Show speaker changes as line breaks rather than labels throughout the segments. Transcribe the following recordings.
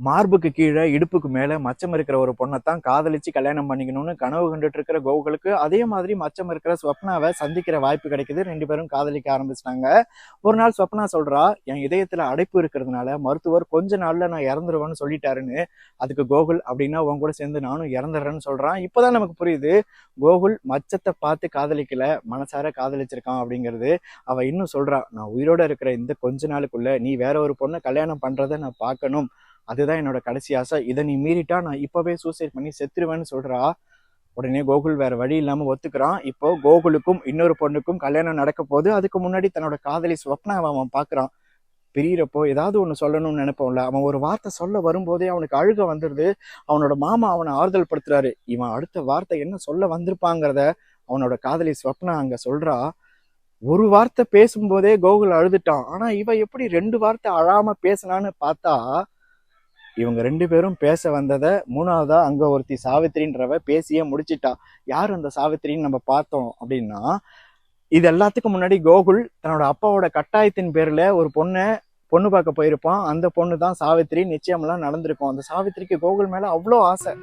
மார்புக்கு கீழே இடுப்புக்கு மேலே மச்சம் இருக்கிற ஒரு பொண்ணை தான் காதலிச்சு கல்யாணம் பண்ணிக்கணும்னு கனவு கண்டுட்டு இருக்கிற கோகுலுக்கு அதே மாதிரி மச்சம் இருக்கிற ஸ்வப்னாவை சந்திக்கிற வாய்ப்பு கிடைக்குது. ரெண்டு பேரும் காதலிக்க ஆரம்பிச்சிட்டாங்க. ஒரு நாள் ஸ்வப்னா சொல்றா என் இதயத்துல அடைப்பு இருக்கிறதுனால மருத்துவர் கொஞ்ச நாள்ல நான் இறந்துருவேன்னு சொல்லிட்டாருன்னு. அதுக்கு கோகுல் அப்படின்னா உன் கூட சேர்ந்து நானும் இறந்துடுறேன்னு சொல்றான். இப்போதான் நமக்கு புரியுது கோகுல் மச்சத்தை பார்த்து காதலிக்கல மனசார காதலிச்சிருக்கான் அப்படிங்கிறது. அவ இன்னும் சொல்றா நான் உயிரோட இருக்கிற இந்த கொஞ்ச நாளுக்குள்ள நீ வேற ஒரு பொண்ணை கல்யாணம் பண்றதை நான் பார்க்கணும். அதுதான் என்னோட கடைசி ஆசை. இதை நீ மீறிட்டா நான் இப்போவே சூசைட் பண்ணி செத்துருவேன்னு சொல்கிறா உடனே கோகுல் வேற வழி இல்லாமல் ஒத்துக்கிறான். இப்போ கோகுலுக்கும் இன்னொரு பொண்ணுக்கும் கல்யாணம் நடக்க போது அதுக்கு முன்னாடி தன்னோட காதலி ஸ்வப்னாவை அவன் பார்க்குறான் பிரியிறப்போ ஏதாவது ஒன்று சொல்லணும்னு நினைப்போம்ல. அவன் ஒரு வார்த்தை சொல்ல வரும்போதே அவனுக்கு அழுக வந்துடுது அவனோட மாமா அவனை ஆறுதல் படுத்துறாரு இவன் அடுத்த வார்த்தை என்ன சொல்ல வந்திருப்பாங்கிறத அவனோட காதலி ஸ்வப்னா அங்கே சொல்றா. ஒரு வார்த்தை பேசும்போதே கோகுல் அழுதுட்டான். ஆனால் இவன் எப்படி ரெண்டு வார்த்தை அழாம பேசினான்னு பார்த்தா இவங்க ரெண்டு பேரும் பேச வந்ததை மூணாவதா அங்க ஒருத்தி சாவித்திரின்றவ பேசியே முடிச்சிட்டா. யார் அந்த சாவித்திரின்னு நம்ம பார்த்தோம் அப்படின்னா இது எல்லாத்துக்கும் முன்னாடி கோகுல் தன்னோட அப்பாவோட கட்டாயத்தின் பேரில் ஒரு பொண்ணை பொண்ணு பார்க்க போயிருப்பான் அந்த பொண்ணு தான் சாவித்திரி. நிச்சயம்லாம் நடந்திருக்கும். அந்த சாவித்திரிக்கு கோகுல் மேலே அவ்வளோ ஆசை.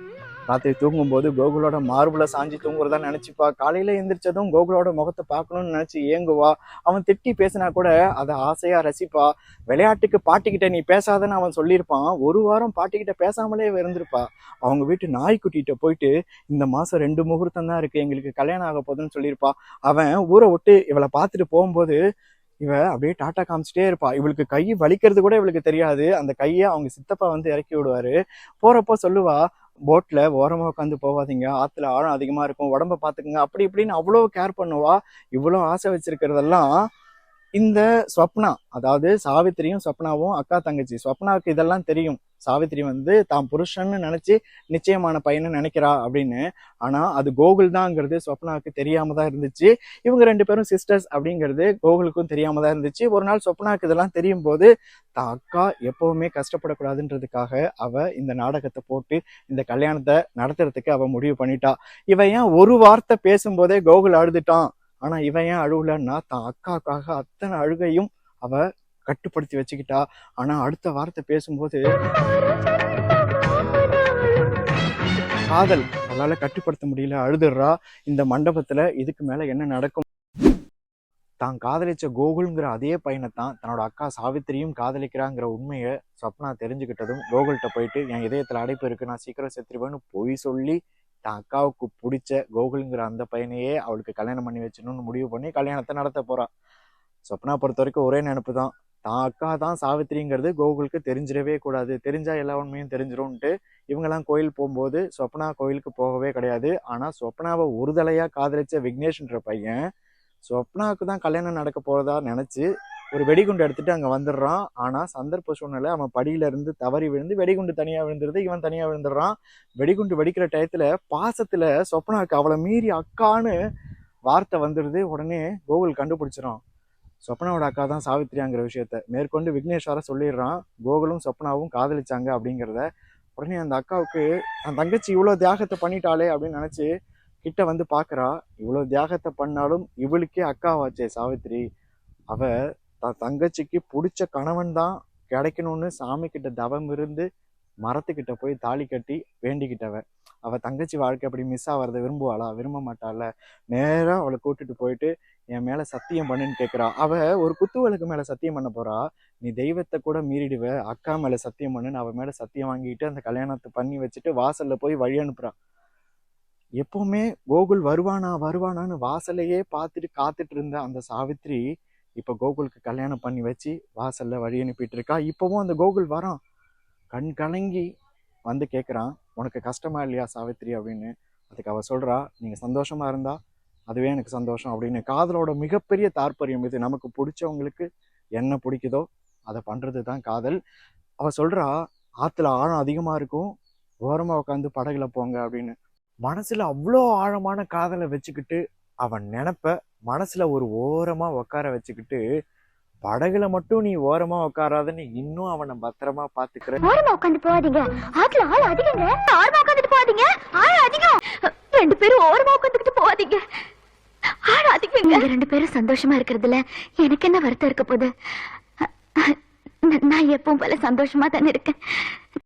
ராத்திரி தூங்கும்போது கோகுலோட மார்பில் சாஞ்சி தூங்குறதா நினச்சிப்பா. காலையில் எந்திரிச்சதும் கோகுலோட முகத்தை பார்க்கணும்னு நினச்சி ஏங்குவா. அவன் திட்டி பேசினா கூட அதை ஆசையாக ரசிப்பா. விளையாட்டுக்கு பாட்டிக்கிட்ட நீ பேசாதன்னு அவன் சொல்லியிருப்பான். ஒரு வாரம் பாட்டிக்கிட்ட பேசாமலே இருந்திருப்பா. அவங்க வீட்டு நாய்க்குட்டிகிட்ட போயிட்டு இந்த மாதம் ரெண்டு முகூர்த்தம் தான் இருக்குது எங்களுக்கு கல்யாணம் ஆக போகுதுன்னு சொல்லியிருப்பா. அவன் ஊரை விட்டு இவளை பார்த்துட்டு போகும்போது இவ அப்படியே டாட்டா காமிச்சிட்டே இருப்பா. இவளுக்கு கை வலிக்கிறது கூட இவளுக்கு தெரியாது. அந்த கையை அவங்க சித்தப்பா வந்து இறக்கி விடுவாரு. போறப்போ சொல்லுவா போட்டில் ஓரமாக உட்காந்து போகாதீங்க ஆற்றுல ஆழம் அதிகமாக இருக்கும். உடம்ப பார்த்துக்குங்க அப்படி இப்படின்னு அவ்வளோ கேர் பண்ணுவா. இவ்வளோ ஆசை வச்சிருக்கிறதெல்லாம் இந்த ஸ்வப்னா அதாவது சாவித்திரியும் ஸ்வப்னாவும் அக்கா தங்கச்சி. ஸ்வப்னாவுக்கு இதெல்லாம் தெரியும். சாவித்திரி வந்து தான் புருஷன்னு நினச்சி நிச்சயமான பையனை நினைக்கிறா அப்படின்னு. ஆனால் அது கோகுல் தான்ங்கிறது சொப்னாவுக்கு தெரியாம தான் இருந்துச்சு. இவங்க ரெண்டு பேரும் சிஸ்டர்ஸ் அப்படிங்கிறது கோகுலுக்கும் தெரியாம தான் இருந்துச்சு. ஒரு நாள் சொப்னாவுக்கு இதெல்லாம் தெரியும் போது தான் அக்கா எப்பவுமே கஷ்டப்படக்கூடாதுன்றதுக்காக அவ இந்த நாடகத்தை போட்டு இந்த கல்யாணத்தை நடத்துறதுக்கு அவ முடிவு பண்ணிட்டா. இவன் ஏன் ஒரு வார்த்தை பேசும்போதே கோகுல் அழுதுட்டான். ஆனா இவன் ஏன் அழுவலன்னா தான் அக்காக்காக அத்தனை அழுகையும் அவ கட்டுப்படுத்தி வச்சுக்கிட்டா. ஆனா அடுத்த வார்த்தை பேசும்போது காதல். அவளால கட்டுப்படுத்த முடியல அழுதுடுறா. இந்த மண்டபத்துல இதுக்கு மேல என்ன நடக்கும்? தான் காதலிச்ச கோகுல்ங்கிற அதே பையனை தான் தன்னோட அக்கா சாவித்திரியும் காதலிக்கிறாங்கிற உண்மையை சப்னா தெரிஞ்சுக்கிட்டதும் கோகுல்கிட்ட போயிட்டு என் இதயத்துல அடைப்பு இருக்கு நான் சீக்கிரம் செத்துருவேன்னு பொய் சொல்லி தான் அக்காவுக்கு பிடிச்ச கோகுல்ங்கிற அந்த பையனையே அவளுக்கு கல்யாணம் பண்ணி வச்சிடணும்னு முடிவு பண்ணி கல்யாணத்தை நடத்த போறா. சொப்னா பொறுத்த வரைக்கும் ஒரே நினைப்பு தான் தான் அக்கா தான் சாவித்திரிங்கிறது கோகுலுக்கு தெரிஞ்சிடவே கூடாது. தெரிஞ்சா எல்லா உண்மையும் தெரிஞ்சிரும்ன்ட்டு இவங்கெல்லாம் கோயில் போகும்போது சொப்னா கோயிலுக்கு போகவே கிடையாது. ஆனால் சொப்னாவை ஒருதலையா காதலிச்ச விக்னேஷ்ன்ற பையன் சொப்னாவுக்கு தான் கல்யாணம் நடக்க போகிறதா நினச்சி ஒரு வெடிகுண்டு எடுத்துட்டு அங்கே வந்துடுறான். ஆனால் சந்தர்ப்ப சூழ்நிலை அவன் படியிலேருந்து தவறி விழுந்து வெடிகுண்டு தனியாக விழுந்துருது இவன் தனியாக விழுந்துடுறான். வெடிகுண்டு வெடிக்கிற டயத்தில் பாசத்தில் சொப்னாவுக்கு அவளை மீறி அக்கான்னு வார்த்தை வந்துடுது உடனே கோகுல் கண்டுபிடிச்சிடும். சொப்னாவோட அக்கா தான் சாவித்ரியாங்கிற விஷயத்த. மேற்கொண்டு விக்னேஸ்வரா சொல்லிடுறான். கோகுலும் சொப்னாவும் காதலிச்சாங்க அப்படிங்கிறத உடனே அந்த அக்காவுக்கு தன் தங்கச்சி இவ்வளோ தியாகத்தை பண்ணிட்டாளே அப்படின்னு நினச்சி கிட்ட வந்து பார்க்குறா இவ்வளோ தியாகத்தை பண்ணாலும் இவளுக்கே அக்காவாச்சே சாவித்ரி அவ தன் தங்கச்சிக்கு பிடிச்ச கணவன் தான். கிடைக்கணும்னு சாமி கிட்ட தவம் இருந்து மரத்துக்கிட்ட போய் தாலி கட்டி வேண்டிக்கிட்டவ அவ தங்கச்சி வாழ்க்கை அப்படி மிஸ் ஆகிறத விரும்புவாளா? விரும்ப மாட்டாள? நேராக அவளை கூட்டிட்டு போயிட்டு என் மேல சத்தியம் பண்ணுன்னு கேட்குறா அவ ஒரு குத்துவலுக்கு மேல சத்தியம் பண்ண போறா. நீ தெய்வத்தை கூட மீறிடுவ. அக்கா மேல சத்தியம் பண்ணுன்னு அவ மேல சத்தியம் வாங்கிட்டு அந்த கல்யாணத்தை பண்ணி வச்சுட்டு வாசல்ல போய் வழி அனுப்புறா. எப்பவுமே கோகுல் வருவானா வருவானான்னு வாசலையே பார்த்துட்டு காத்துட்டு இருந்த அந்த சாவித்ரி இப்ப கோகுலுக்கு கல்யாணம் பண்ணி வச்சு வாசல்ல வழி அனுப்பிட்டு இருக்கா. இப்பவும் அந்த கோகுல் வரான். கண் கலங்கி வந்து கேட்குறான் உனக்கு கஷ்டமா இல்லையா சாவித்ரி அப்படின்னு. அதுக்கு அவள் சொல்கிறா நீங்கள் சந்தோஷமாக இருந்தா அதுவே எனக்கு சந்தோஷம் அப்படின்னு. காதலோட மிகப்பெரிய தாற்பயம் இது. நமக்கு பிடிச்சவங்களுக்கு என்ன பிடிக்குதோ அதை பண்ணுறது தான் காதல். அவள் சொல்கிறா ஆற்றுல ஆழம் அதிகமாக இருக்கும். ஓரமாக உட்காந்து படகுல போங்க அப்படின்னு. மனசில் அவ்வளோ ஆழமான காதலை வச்சுக்கிட்டு அவன் நினப்ப மனசில் ஒரு ஓரமாக உட்கார வச்சுக்கிட்டு படகுல மட்டும் நீ ஓரமா உட்காராதன்னு இன்னும் அவனை பத்திரமா பாத்துக்கிற.
ஓரமா உட்காந்து போகாதீங்க. ஆத்துல ஆள் அதிகங்க. ஆழமா உட்காந்துட்டு போகாதீங்க. ஆள் அதிகம். ரெண்டு பேரும் ஓரமா உட்காந்துக்கிட்டு போகாதீங்க. ஆள் அதிகம் நீங்க ரெண்டு பேரும் சந்தோஷமா இருக்கிறதுல எனக்கு என்ன வருத்தம் இருக்க போகுது? நான் எப்பவும் போல சந்தோஷமா தானே இருக்கேன்.